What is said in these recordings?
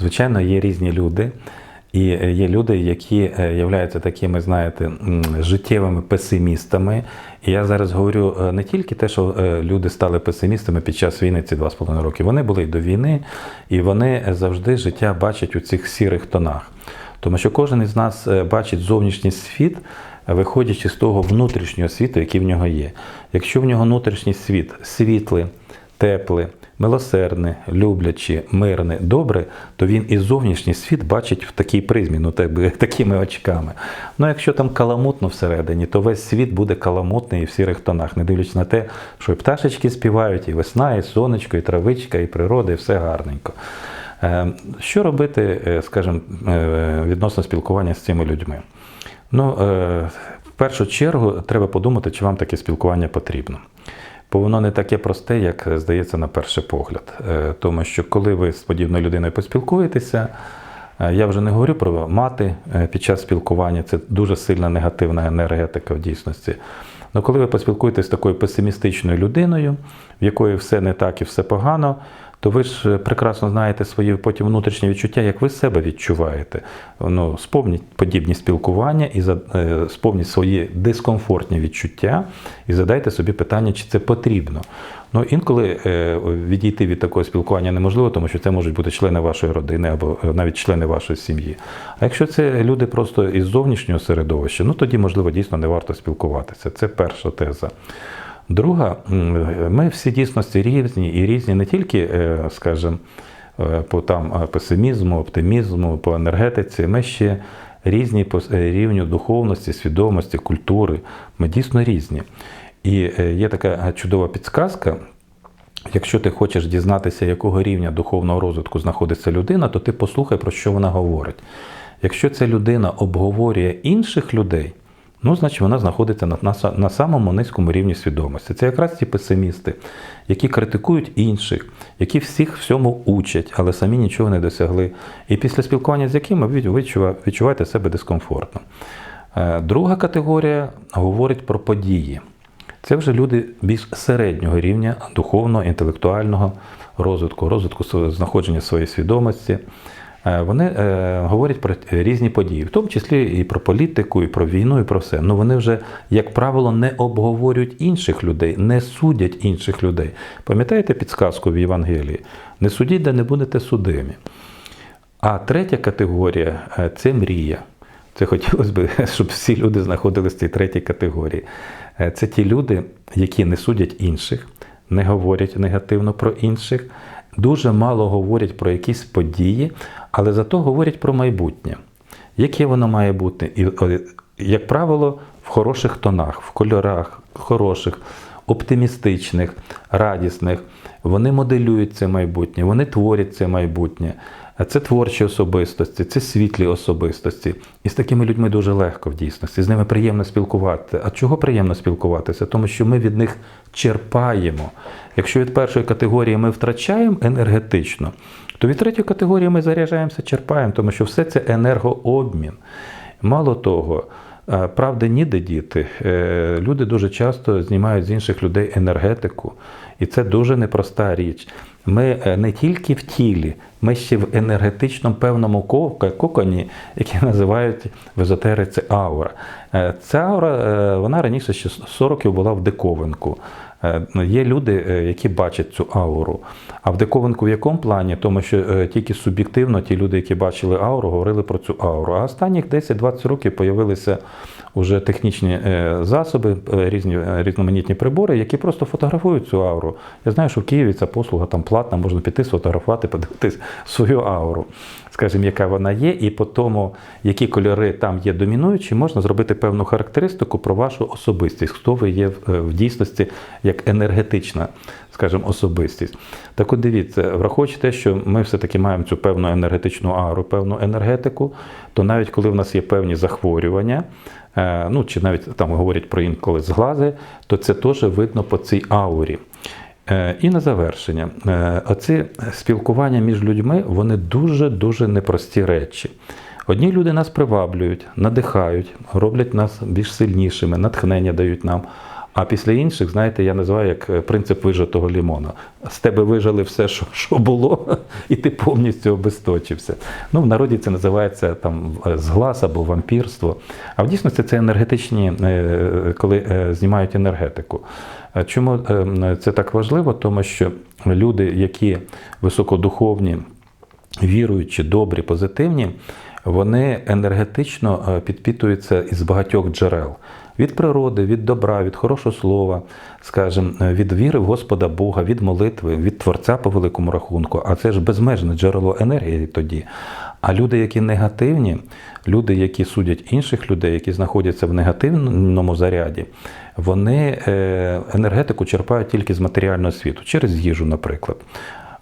Звичайно, є різні люди. І е, є люди, які е, являються такими, знаєте, життєвими песимістами. І я зараз говорю е, не тільки те, що люди стали песимістами під час війни ці два з половиною роки. Вони були й до війни, і вони завжди життя бачать у цих сірих тонах. Тому що кожен із нас бачить зовнішній світ, виходячи з того внутрішнього світу, який в нього є. Якщо в нього внутрішній світ світлий, теплий, милосердний, люблячий, мирний, добре, то він і зовнішній світ бачить в такій призмі, ну так такими очками. Ну якщо там каламутно всередині, то весь світ буде каламутний і в сірих тонах, не дивлячись на те, що і пташечки співають, і весна, і сонечко, і травичка, і природа, і все гарненько. Е, Що робити, е, скажімо, е, відносно спілкування з цими людьми? Ну, в першу чергу треба подумати, чи вам таке спілкування потрібно. Бо воно не таке просте, як здається на перший погляд. Е, Тому що коли ви з подібною людиною поспілкуєтеся, е, я вже не говорю про мати е, під час спілкування, це дуже сильна негативна енергетика в дійсності. Ну, коли ви поспілкуєтесь з такою песимістичною людиною, в якої все не так і все погано, то ви ж е, прекрасно знаєте свої потім внутрішні відчуття, як ви себе відчуваєте. Ну, спомніть подібні спілкування і е, спомніть свої дискомфортні відчуття і задайте собі питання, чи це потрібно. Ну, інколи е, відійти від такого спілкування неможливо, тому що це можуть бути члени вашої родини або навіть члени вашої сім'ї. А якщо це люди просто із зовнішнього середовища, ну тоді, можливо, дійсно не варто спілкуватися. Це перша теза. Друга, ми всі дійсності різні і різні не тільки, е, скажімо, е, по там песимізму, оптимізму, по енергетиці, ми ще різні по е, рівню духовності, свідомості, культури. Ми дійсно різні. І є така чудова підсказка. Якщо ти хочеш дізнатися, якого рівня духовного розвитку знаходиться людина, то ти послухай, про що вона говорить. Якщо ця людина обговорює інших людей, ну, значить вона знаходиться на, на, на самому низькому рівні свідомості. Це якраз ті песимісти, які критикують інших, які всіх всьому учать, але самі нічого не досягли. І після спілкування з якими ви відчуваєте себе дискомфортно. Е, Друга категорія говорить про події. Це вже люди більш середнього рівня духовного, інтелектуального розвитку, розвитку знаходження своєї свідомості. Е, Вони е, говорять про різні події, в тому числі і про політику, і про війну, і про все. Ну вони вже, як правило, не обговорюють інших людей, не судять інших людей. Пам'ятаєте підсказку в Євангелії? Не судіть, де не будете судимі. А третя категорія е, це мрія. Це хотілося б, щоб всі люди знаходилися в цій третій категорії. Це ті люди, які не судять інших, не говорять негативно про інших, дуже мало говорять про якісь події, але зато говорять про майбутнє. Яке воно має бути? І, як правило, в хороших тонах, в кольорах, хороших, оптимістичних, радісних. Вони моделюють це майбутнє, вони творять це майбутнє. Це творчі особистості, це світлі особистості. І з такими людьми дуже легко в дійсності. З ними приємно спілкуватися. А чого приємно спілкуватися? Тому що ми від них черпаємо. Якщо від першої категорії ми втрачаємо енергетично, то від третьої категорії ми заряджаємося, черпаємо, тому що все це енергообмін. Мало того, правди ніде діти. Е, Люди дуже часто знімають з інших людей енергетику, і це дуже непроста річ. Ми е, не тільки в тілі, ми ще в енергетичному певному коконі, який називають в езотериці аура. Е, Ця аура, е, вона раніше ще 40 років була в диковинку. Е, ну, Є люди, е, які бачать цю ауру. А в диковинку в якому плані? Тому що е, тільки суб'єктивно ті люди, які бачили ауру, говорили про цю ауру. А останніх 10-20 років з'явилися вже технічні засоби, різні різноманітні прибори, які просто фотографують цю ауру. Я знаю, що в Києві ця послуга там платна, можна піти сфотографувати, подивитись свою ауру, скажімо, яка вона є, і по тому, які кольори там є домінуючі, можна зробити певну характеристику про вашу особистість, хто ви є в, е, в дійсності як енергетична, скажімо, особистість. Так от дивіться, враховуючи те, що ми все-таки маємо цю певну енергетичну ауру, певну енергетику, то навіть коли в нас є певні захворювання, е, ну чи навіть там говорять про інколи зглази, то це теж видно по цій аурі. Е, І на завершення, Е, оці спілкування між людьми вони дуже-дуже непрості речі. Одні люди нас приваблюють, надихають, роблять нас більш сильнішими, натхнення дають нам. А після інших, знаєте, я називаю як е, принцип вижатого лімона. З тебе вижали все, що, що було, і ти повністю обесточився. Ну, в народі це називається там е, зглас або вампірство. А в дійсності це енергетичні, е, коли знімають енергетику. Чому це так важливо? Тому що люди, які високодуховні, віруючі, добрі, позитивні, вони енергетично е, підпитуються із багатьох джерел. Від природи, від добра, від хорошого слова, скажімо, е, від віри в Господа Бога, від молитви, від Творця по великому рахунку. А це ж безмежне джерело енергії тоді. А люди, які негативні, люди, які судять інших людей, які знаходяться в негативному заряді, вони е, енергетику черпають тільки з матеріального світу, через їжу, наприклад.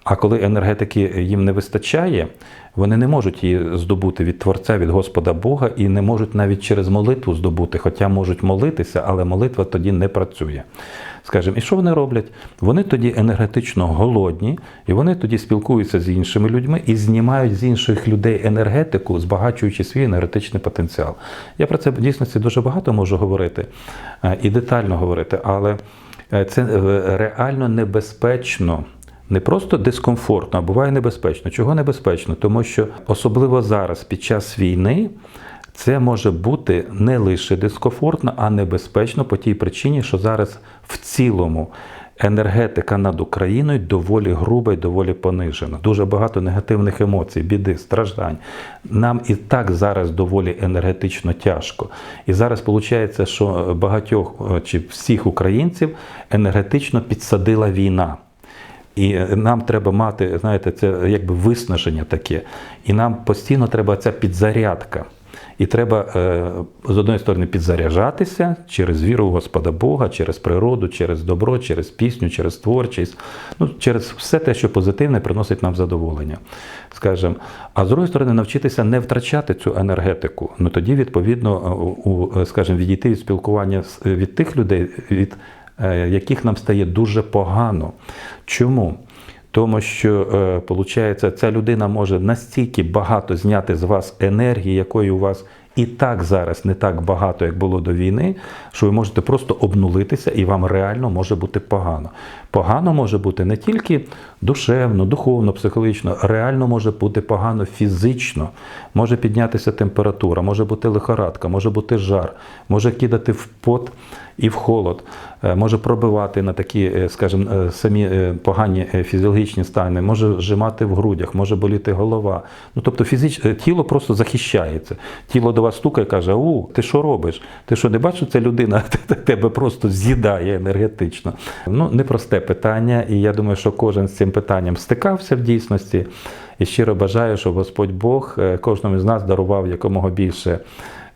А коли енергетики їм не вистачає, вони не можуть її здобути від Творця, від Господа Бога і не можуть навіть через молитву здобути, хоча можуть молитися, але молитва тоді не працює. Скажімо, і що вони роблять? Вони тоді енергетично голодні, і вони тоді спілкуються з іншими людьми і знімають з інших людей енергетику, збагачуючи свій енергетичний потенціал. Я про це в дійсності дуже багато можу говорити е, і детально говорити, але е, це е, реально небезпечно. Не просто дискомфортно, а буває небезпечно. Чого небезпечно? Тому що особливо зараз, під час війни, це може бути не лише дискомфортно, а небезпечно по тій причині, що зараз в цілому енергетика над Україною доволі груба і доволі понижена. Дуже багато негативних емоцій, біди, страждань. Нам і так зараз доволі енергетично тяжко. І зараз виходить, що багатьох чи всіх українців енергетично підсадила війна. І нам треба мати, знаєте, це якби виснаження таке. І нам постійно треба ця підзарядка. І треба е, з одної сторони підзаряджатися через віру в Господа Бога, через природу, через добро, через пісню, через творчість, ну, через все те, що позитивне приносить нам задоволення. Скажем. А з другої сторони, навчитися не втрачати цю енергетику. Ну тоді, відповідно, у, скажімо, відійти від спілкування від тих людей, від яких нам стає дуже погано. Чому? Тому що, е, виходить, ця людина може настільки багато зняти з вас енергії, якої у вас і так зараз не так багато, як було до війни, що ви можете просто обнулитися і вам реально може бути погано. Погано може бути не тільки душевно, духовно, психологічно, реально може бути погано фізично. Може піднятися температура, може бути лихорадка, може бути жар, може кидати в пот і в холод, е, може пробивати на такі, е, скажімо, е, самі погані фізіологічні стани, може зжимати в грудях, може боліти голова. Ну тобто фізич... е, тіло просто захищається. Тіло вас стукає каже: У, ти що робиш? Ти що не бачиш, ця людина тебе просто з'їдає енергетично. Ну, непросте питання, і я думаю, що кожен з цим питанням стикався в дійсності. І щиро бажаю, щоб Господь Бог е, кожному з нас дарував якомога більше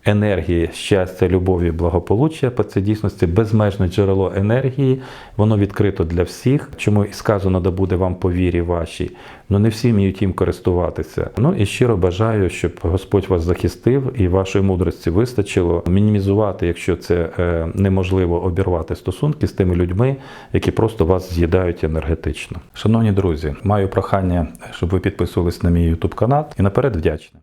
енергії, щастя, любові, благополуччя, це дійсності безмежне джерело енергії, воно відкрито для всіх. Чому і сказано, да буде вам по вірі вашій. Ну не всі вміють їм користуватися. Ну і щиро бажаю, щоб Господь вас захистив і вашої мудрості вистачило мінімізувати, якщо це е, неможливо обірвати стосунки з тими людьми, які просто вас з'їдають енергетично. Шановні друзі, маю прохання, щоб ви підписувались на мій YouTube канал і наперед вдячний.